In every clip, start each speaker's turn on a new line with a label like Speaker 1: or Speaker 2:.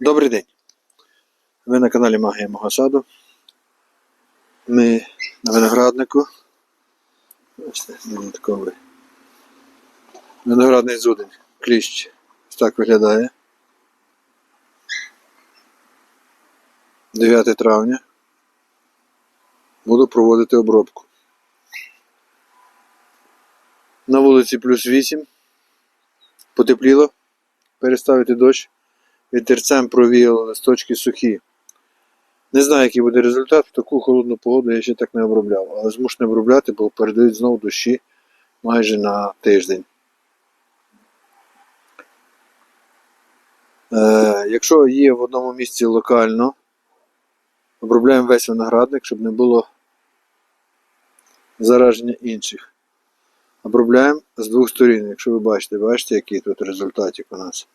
Speaker 1: Добрий день. Ви на каналі Магія мого саду. Ми на винограднику. Додатковий. Виноградний зудень. Кліщ. Ось так виглядає. 9 травня. Буду проводити обробку. На вулиці плюс 8. Потепліло. Переставити дощ. Вітерцем провіяло листочки сухі. Не знаю, який буде результат. В таку холодну погоду я ще так не обробляв. Але змушений обробляти, бо передають знову дощі майже на тиждень. Е, якщо є в одному місці локально, обробляємо весь виноградник, щоб не було зараження інших. Обробляємо з двох сторін, якщо ви бачите, бачите, який тут результатик у нас.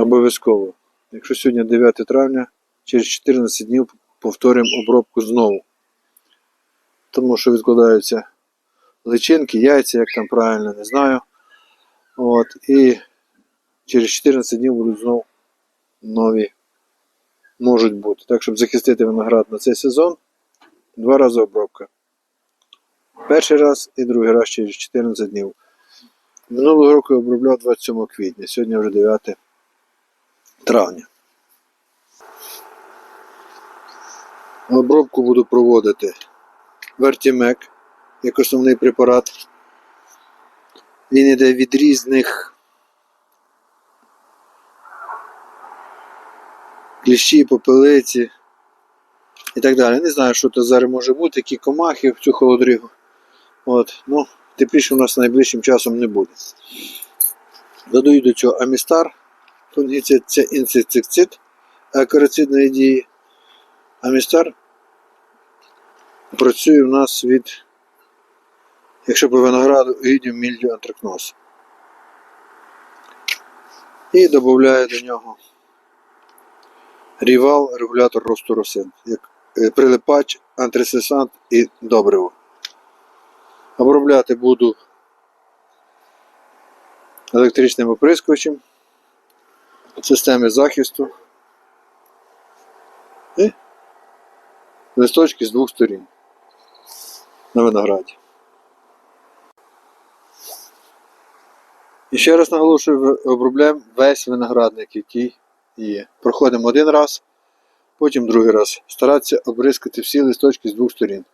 Speaker 1: Обов'язково. Якщо сьогодні 9 травня, через 14 днів повторюємо обробку знову. Тому що відкладаються личинки, яйця, як там правильно, не знаю. От, і через 14 днів будуть знову нові можуть бути. Так, щоб захистити виноград на цей сезон, два рази обробка. Перший раз і другий раз через 14 днів. Минулого року я обробляв 27 квітня, сьогодні вже 9 травня. Обробку буду проводити Вертімек як основний препарат. Він йде від різних кліщі, попелиці і так далі. Не знаю, що це зараз може бути, які комахи в цю холодригу. От, ну, тепліше у нас найближчим часом не буде. Додаю до цього амістар. Фунгіцид це інсектицид акарицидної дії. Амістар працює у нас від, якщо по винограду, гідів мільдю антракноз. І додаю до нього рівал, регулятор росту рослин, як е, прилипач, антресесант і добриво. Обробляти буду електричним оприскувачем системи захисту і листочки з двох сторін на винограді. І ще раз наголошую, обробляємо весь виноградник, який є. Проходимо один раз, потім другий раз. Старатися обрискати всі листочки з двох сторін.